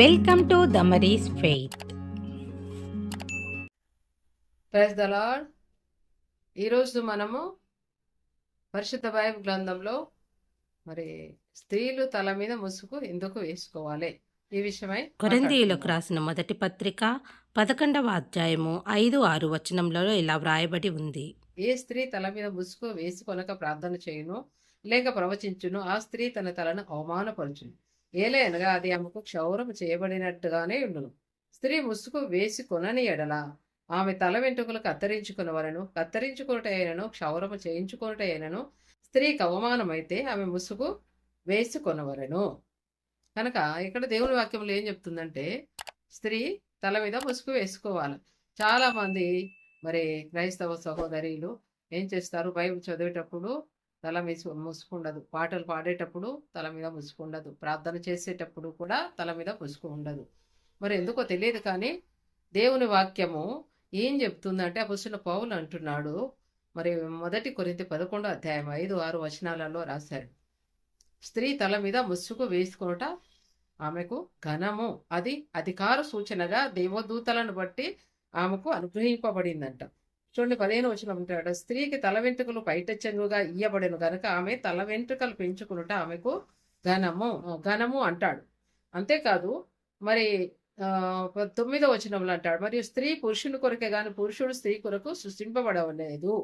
Welcome to Damaris faith praise the lord ఈరోజు మనము పరిశుద్ధ బైబిల్ గ్రంథంలో మరి స్త్రీలు తల మీద ముసుగు ఎందుకు వేసుకోవాలి? ఈ విషయమై కొరందీయులకు రాసిన మొదటి పత్రిక పదకొండవ అధ్యాయము ఐదు ఆరు వచనంలో ఇలా వ్రాయబడి ఉంది. ఏ స్త్రీ తల మీద ముసుగు వేసుకొనక ప్రార్థన చేయును లేక ప్రవచించును ఆ స్త్రీ తన తలను అవమానపరచును. ఏలే అనగా అది ఆమెకు క్షౌరం చేయబడినట్టుగానే ఉండును. స్త్రీ ముసుగు వేసి కొనని ఎడల ఆమె తల వెంట్రుకలు కత్తిరించుకునవలను కత్తిరించుకున్నటైనను క్షౌరము చేయించుకున్నటైనను స్త్రీకి అవమానమైతే ఆమె ముసుగు వేసి కొనవలను. కనుక ఇక్కడ దేవుని వాక్యంలో ఏం చెప్తుందంటే స్త్రీ తల మీద ముసుగు వేసుకోవాలి. చాలామంది మరి క్రైస్తవ సహోదరీలు ఏం చేస్తారు? బైబిల్ చదివేటప్పుడు తల మీద ముసుకుండదు. పాటలు పాడేటప్పుడు తల మీద ముసుకుండదు. ప్రార్థన చేసేటప్పుడు కూడా తల మీద ముసుగు ఉండదు మరి ఎందుకో తెలియదు కానీ దేవుని వాక్యము ఏం చెప్తుందంటే అపుస్తున్న పౌలు అంటున్నాడు. మరి మొదటి కొరింత పదకొండో అధ్యాయం ఐదు ఆరు వచనాలలో రాశాడు స్త్రీ తల మీద ముసుగు వేసుకొనుట ఆమెకు ఘనము. అది అధికార సూచనగా దేవదూతలను బట్టి ఆమెకు అనుగ్రహింపబడిందంట. చూడండి పదిహేను వచ్చిన ఉంటాడు స్త్రీకి తల వెంట్రుకలు పైటచ్చంగుగా ఇయ్యబడెను గనక ఆమె తల వెంట్రుకలు పెంచుకునుట ఆమెకు ఘనము. ఘనము అంటాడు. అంతేకాదు మరి తొమ్మిదో వచనంలో అంటాడు. మరియు స్త్రీ పురుషుని కొరకే గాని పురుషుడు స్త్రీ కొరకు సృష్టింపబడలేదు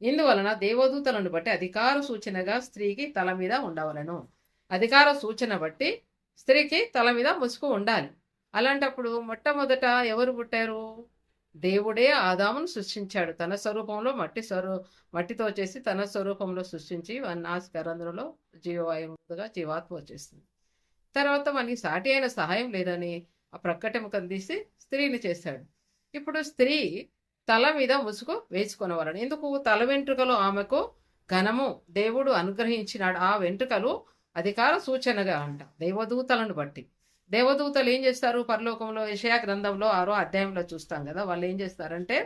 ఇందువలన దేవదూతలను బట్టి అధికార సూచనగా స్త్రీకి తల మీద ఉండవలను. అధికార సూచన బట్టి స్త్రీకి తల మీద ముసుగు ఉండాలి. అలాంటప్పుడు మొట్టమొదట ఎవరు పుట్టారు? దేవుడే ఆదామును సృష్టించాడు. తన స్వరూపంలో మట్టి స్వరూ మట్టితో చేసి తన స్వరూపంలో సృష్టించి నాశకరంధ్రలో జీవవాయువుగా జీవాత్మ వచ్చేస్తుంది. తర్వాత మనకి సాటి అయిన సహాయం లేదని ఆ ప్రకటన తీసి స్త్రీని చేశాడు. ఇప్పుడు స్త్రీ తల మీద ముసుగు వేసుకునేవారని ఎందుకు తల వెంట్రుకలు ఆమెకు ఘనము దేవుడు అనుగ్రహించినాడు. ఆ వెంట్రుకలు అధికార సూచనగా అంట దేవదూతలను బట్టి. దేవదూతలు ఏం చేస్తారు? పరలోకంలో యషయా గ్రంథంలో ఆరో అధ్యాయంలో చూస్తాం కదా వాళ్ళు ఏం చేస్తారంటే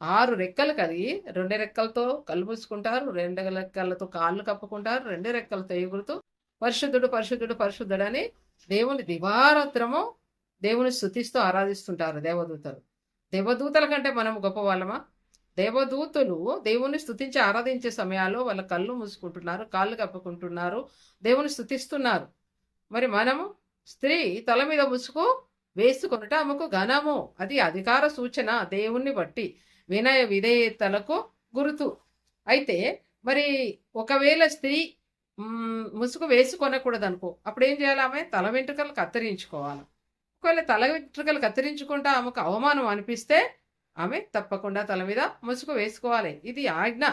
ఆరు రెక్కలు కలిగి రెండు రెక్కలతో కళ్ళు మూసుకుంటారు రెండు రెక్కలతో కాళ్ళు కప్పుకుంటారు రెండు రెక్కలతో ఎగురుతూ పరిశుద్ధుడు పరిశుద్ధుడు పరిశుద్ధుడు అని దేవుని దివారాత్రము దేవుని స్థుతిస్తూ ఆరాధిస్తుంటారు దేవదూతలు. దేవదూతల కంటే మనం గొప్ప వాళ్ళమా దేవదూతలు దేవుని స్థుతించి ఆరాధించే సమయాల్లో వాళ్ళ కళ్ళు మూసుకుంటున్నారు కాళ్ళు కప్పుకుంటున్నారు దేవుని స్థుతిస్తున్నారు. మరి మనము స్త్రీ తల మీద ముసుగు వేసుకొనుట ఆమెకు ఘనము. అది అధికార సూచన దేవుణ్ణి బట్టి వినయ విధేయతలకు గుర్తు. అయితే మరి ఒకవేళ స్త్రీ ముసుగు వేసుకొనకూడదు అనుకో అప్పుడు ఏం చేయాలి ఆమె? తల వెంట్రుకలు కత్తిరించుకోవాలి. ఒకవేళ తల వెంట్రుకలు కత్తిరించుకుంటా ఆమెకు అవమానం అనిపిస్తే ఆమె తప్పకుండా తల మీద ముసుగు వేసుకోవాలి. ఇది ఆజ్ఞ.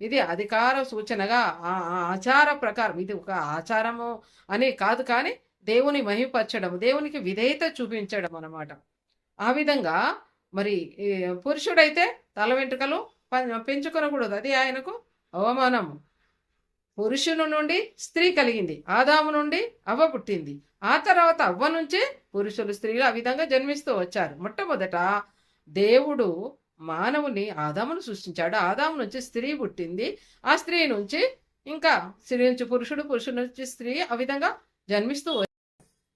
ఇది అధికార సూచనగా ఆ ఆచార ప్రకారం. ఇది ఒక ఆచారము అని కాదు కానీ దేవుని మహిమపరచడం దేవునికి విధేయత చూపించడం అన్నమాట. ఆ విధంగా మరి పురుషుడైతే తల వెంట్రుకలు ప- పెంచుకొనకూడదు. అది ఆయనకు అవమానము. పురుషుని నుండి స్త్రీ కలిగింది. ఆదాము నుండి అవ్వ పుట్టింది. ఆ తర్వాత అవ్వ నుంచి పురుషులు స్త్రీలు ఆ విధంగా జన్మిస్తూ వచ్చారు. మొట్టమొదట దేవుడు మానవుని ఆదామును సృష్టించాడు. ఆదాము నుంచి స్త్రీ పుట్టింది. ఆ స్త్రీ నుంచి ఇంకా స్త్రీ నుంచి పురుషుడు పురుషుడు నుంచి స్త్రీ ఆ విధంగా జన్మిస్తూ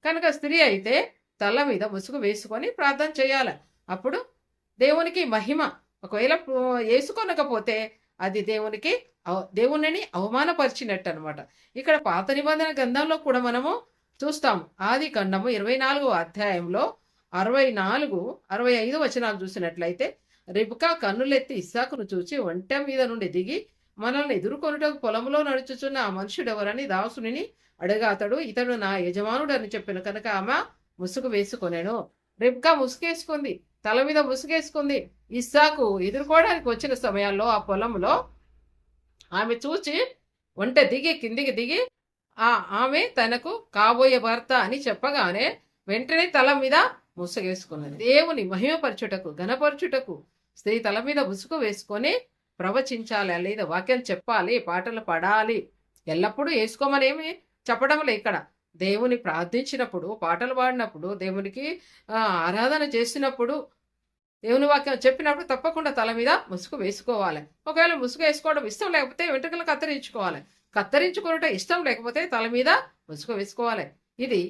కనుక స్త్రీ అయితే తల మీద ముసుగు వేసుకొని ప్రార్థన చేయాలి. అప్పుడు దేవునికి మహిమ. ఒకవేళ వేసుకొనకపోతే అది దేవునికి అవ- అవమానపరిచినట్టు అనమాట ఇక్కడ పాత నిబంధన గ్రంథంలో కూడా మనము చూస్తాం ఆది ఖండము ఇరవై నాలుగు అధ్యాయంలో అరవై నాలుగు అరవై ఐదు వచనాలు చూసినట్లయితే రిబ్కా కన్నులెత్తి ఇస్సాకును చూచి ఒంటె మీద నుండి దిగి మనల్ని ఎదుర్కొనుటకు పొలంలో నడుచుచున్న ఆ మనుషుడెవరని దాసుని అడగా అతడు ఇతడు నా యజమానుడు అని చెప్పిన కనుక ఆమె ముసుగు వేసుకొనేను. రిబ్కా ముసుగేసుకుంది తల మీద ముసుగేసుకుంది. ఇస్సాకు ఎదుర్కోవడానికి వచ్చిన సమయాల్లో ఆ పొలంలో ఆమె చూచి వంట దిగి కిందికి దిగి ఆ ఆమె తనకు కాబోయే భర్త అని చెప్పగానే వెంటనే తల మీద ముసుగేసుకున్నది. దేవుని మహిమపరచుటకు ఘనపరచుటకు స్త్రీ తల మీద ముసుగు వేసుకొని ప్రవచించాలి లేదా వాక్యం చెప్పాలి పాటలు పాడాలి ఎల్లప్పుడూ వేసుకోమని ఏమి చెప్పడం లే ఇక్కడ. దేవుని ప్రార్థించినప్పుడు పాటలు పాడినప్పుడు దేవునికి ఆరాధన చేసినప్పుడు దేవుని వాక్యం చెప్పినప్పుడు తప్పకుండా తల మీద ముసుగు వేసుకోవాలి. ఒకవేళ ముసుగు వేసుకోవడం ఇష్టం లేకపోతే వెంట్రుకలు కత్తిరించుకోవాలి. కత్తిరించుకోవటం ఇష్టం లేకపోతే తల మీద ముసుగు వేసుకోవాలి. ఇది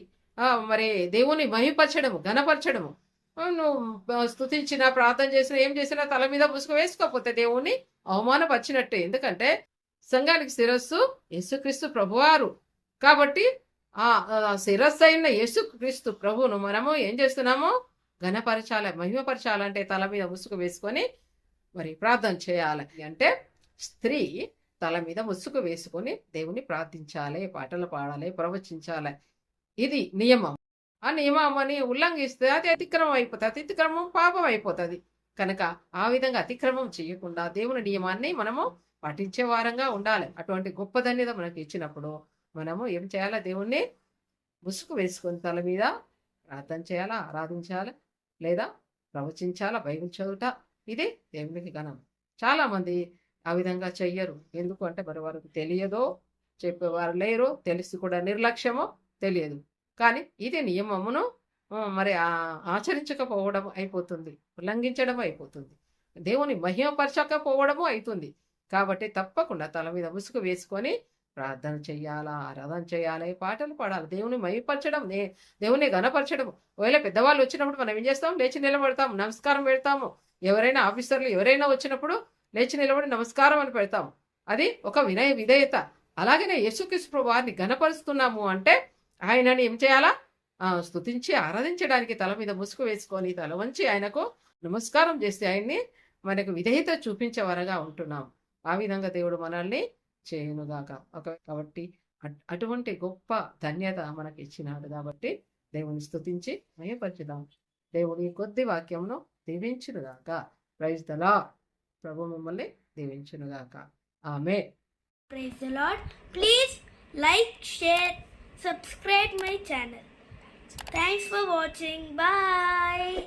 మరి దేవుని మహిపరచడము ఘనపరచడము. నువ్వు ఆ, స్తుతించినా ప్రార్థన చేసినా ఏం చేసినా తల మీద ముసుగు వేసుకోకపోతే దేవుణ్ణి అవమానపరిచినట్టే. ఎందుకంటే సంఘానికి శిరస్సు యేసుక్రీస్తు ప్రభువారు. కాబట్టి ఆ శిరస్సు అయిన యేసుక్రీస్తు ప్రభువును మనము ఏం చేస్తున్నాము? ఘనపరచాలి మహిమపరచాలంటే తల మీద ముసుగు వేసుకొని మరి ప్రార్థన చేయాలి. అంటే స్త్రీ తల మీద ముసుగు వేసుకొని దేవుని ప్రార్థించాలి పాటలు పాడాలి ప్రవచించాలి. ఇది నియమం. ఆ నియమాన్ని ఉల్లంఘిస్తే అది అతిక్రమం అయిపోతుంది అతిక్రమం పాపం అయిపోతుంది. కనుక ఆ విధంగా అతిక్రమం చేయకుండా దేవుని నియమాన్ని మనము పాటించే వారంగా ఉండాలి. అటువంటి గొప్ప ధన్యత ఇచ్చినప్పుడు మనము ఏం చేయాలా? దేవుణ్ణి ముసుగు వేసుకొని తల మీద ప్రార్థన చేయాలా? ఆరాధించాలా? లేదా ప్రవచించాలా? బైబిల్ చదువుట? ఇది దేవునికి ఘనం. చాలా మంది ఆ విధంగా చెయ్యరు. ఎందుకు అంటే మరి వారికి తెలియదో చెప్పేవారు లేరు. తెలిసి కూడా నిర్లక్ష్యమో తెలియదు. కానీ ఇది నియమమును మరి ఆచరించకపోవడం అయిపోతుంది. ఉల్లంఘించడం అయిపోతుంది. దేవుని మహిమపరచకపోవడము అవుతుంది కాబట్టి తప్పకుండా తల మీద ముసుగు వేసుకొని ప్రార్థన చేయాలా ఆరాధన చేయాలి పాటలు పాడాలి. దేవుని మహిపరచడం నే దేవుని గనపరచడం ఒకవేళ పెద్దవాళ్ళు వచ్చినప్పుడు మనం ఏం చేస్తాం? లేచి నిలబడతాం నమస్కారం పెడతాము. ఎవరైనా ఆఫీసర్లు ఎవరైనా వచ్చినప్పుడు లేచి నిలబడి నమస్కారం అని పెడతాము. అది ఒక వినయ విధేయత. అలాగనే యేసుక్రీస్తు వారిని గనపరుస్తున్నాము అంటే ఆయనని ఏం చేయాలా? స్తుతించి ఆరాధించడానికి తల మీద ముసుగు వేసుకొని తల వంచి ఆయనకు నమస్కారం చేస్తే ఆయన్ని మనకు విధేయత చూపించేవారుగా ఉంటున్నాం. ఆ విధంగా దేవుడు మనల్ని చేయునుగాక ఒక కాబట్టి అట్- అటువంటి గొప్ప ధన్యత మనకి ఇచ్చినాడు కాబట్టి దేవుని స్తుతించి మయపరచుదాం. దేవుని కొద్ది వాక్యమును దీవించునుగాక ప్రైజ్ దలా ప్రభు మిమ్మల్ని దీవించునుగాక ఆమె please the Lord. Please subscribe my channel. Thanks for watching. Bye.